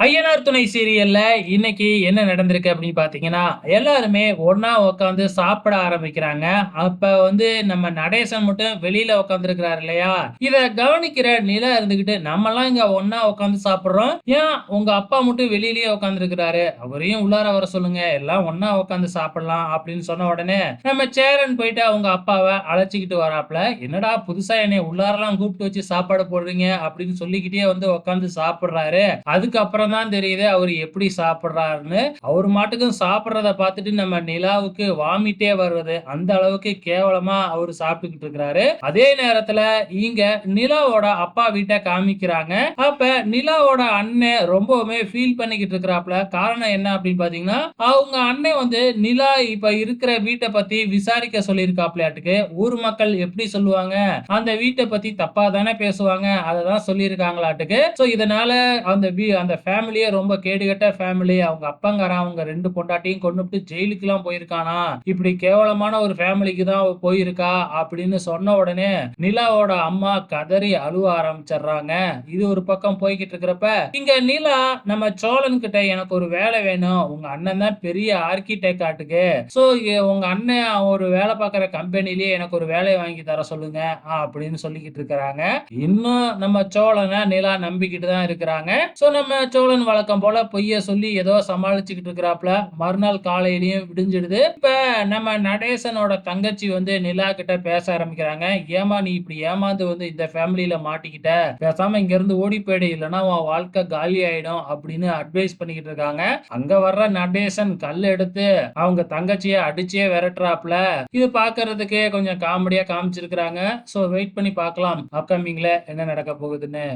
ஐயனார் துணை சீரியல்ல இன்னைக்கு என்ன நடந்திருக்கு அப்படின்னு பாத்தீங்கன்னா எல்லாருமே ஒன்னா உட்காந்து சாப்பிட ஆரம்பிக்கிறாங்க. அப்ப வந்து நம்ம நடேசன் மட்டும் வெளியில உட்காந்துருக்கிறாரு இல்லையா? இத கவனிக்கிற நிலா இருந்துகிட்டு நம்ம எல்லாம் இங்க ஒன்னா உட்காந்து சாப்பிடுறோம். ஏன்? உங்க அப்பா மட்டும் வெளியிலயே உட்காந்துருக்கிறாரு அவரையும் உள்ளார வர சொல்லுங்க. எல்லாம் ஒன்னா உட்காந்து சாப்பிடலாம் அப்படின்னு சொன்ன உடனே நம்ம சேரன் போயிட்டு அவங்க அப்பாவை அழைச்சிக்கிட்டு வராப்ல என்னடா புதுசா என்னை உள்ளாரெல்லாம் கூப்பிட்டு வச்சு சாப்பாடு போடுறீங்க அப்படின்னு சொல்லிக்கிட்டே வந்து உட்காந்து சாப்பிடுறாரு. அதுக்கப்புறம் தான் தெரியுது அவர் எப்படி சாப்பிடுறாருன்னு. அவர் மாட்டுக்கும் சாப்பிட்றத பார்த்துட்டு நம்ம நிலாவுக்கு வாமிட்டே வருது அந்த அளவுக்கு கேவலமா அவர் சாப்பிட்டுக்கிட்டு இருக்கிறாரு. அதே நேரத்துல இங்க நிலாவோட அப்பா வீட்டை காமிக்கிறாங்க. அப்ப நிலாவோட அண்ணன் ரொம்பவுமே ஃபீல் பண்ணிக்கிட்டு இருக்கிறாப்ல காரணம் என்ன அப்படின்னு பாத்தீங்கன்னா அவங்க அண்ணன் வந்து நிலா இப்ப இருக்கிற வீட்டை பத்தி விசாரிக்க சொல்லியிருக்காப்லையாட்டுக்கு ஊர் மக்கள் எப்படி சொல்லுவாங்க? அந்த வீட்டை பத்தி தப்பா தானே பேசுவாங்க? அதை தான் சொல்லியிருக்காங்களாட்டுக்கு. ஸோ இதனால அந்த வீ அந்த ஃபேமிலியே ரொம்ப கேடுகட்ட ஃபேமிலி அவங்க அப்பங்காரன் அவங்க ரெண்டு பொண்டாட்டியும் கொண்டுட்டு ஜெயிலுக்குலாம் போயிருக்கானா? இப்படி கேவலமான ஒரு ஃபேமிலிக்கு தான் போயிருக்கா? அப்படின்னு சொன்ன உடனே நிலாவோட அம்மா கதறி அழுவ ஆரம்பிச்சிடுறாங்க. இது ஒரு பக்கம் போய்கிட்டு இருக்கிறப்ப இங்க நிலா நம்ம சோழன் கிட்ட எனக்கு ஒரு வேலை வேணும். உங்க அண்ணன் தான் பெரிய ஆர்கிடெக்ட் ஆட்டுக்கு. ஸோ உங்க அண்ணன் ஒரு வேலை பார்க்குற கம்பெனிலேயே எனக்கு ஒரு வேலையை வாங்கி தர சொல்லுங்க அப்படின்னு சொல்லிக்கிட்டு இருக்கிறாங்க. இன்னும் நம்ம சோழனை நிலா நம்பிக்கிட்டு தான் இருக்கிறாங்க. ஸோ நம்ம சோழ சோழன் வழக்கம் போல பொய்ய சொல்லி ஏதோ சமாளிச்சுக்கிட்டு இருக்கிறாப்ல மறுநாள் காலையிலயும் விடிஞ்சிடுது. இப்ப நம்ம நடேசனோட தங்கச்சி வந்து நிலா கிட்ட பேச ஆரம்பிக்கிறாங்க. ஏமா நீ இப்படி ஏமாந்து வந்து இந்த ஃபேமிலியில மாட்டிக்கிட்ட? பேசாம இங்க இருந்து ஓடி போயிடு இல்லைன்னா உன் வாழ்க்கை காலி ஆயிடும் அப்படின்னு அட்வைஸ் பண்ணிக்கிட்டு இருக்காங்க. அங்க வர்ற நடேசன் கல் எடுத்து அவங்க தங்கச்சிய அடிச்சே விரட்டுறாப்ல இது பாக்குறதுக்கே கொஞ்சம் காமெடியா காமிச்சிருக்கிறாங்க. ஸோ வெயிட் பண்ணி பார்க்கலாம். அப்கமிங்ல என்ன நடக்க போகுதுன்னு.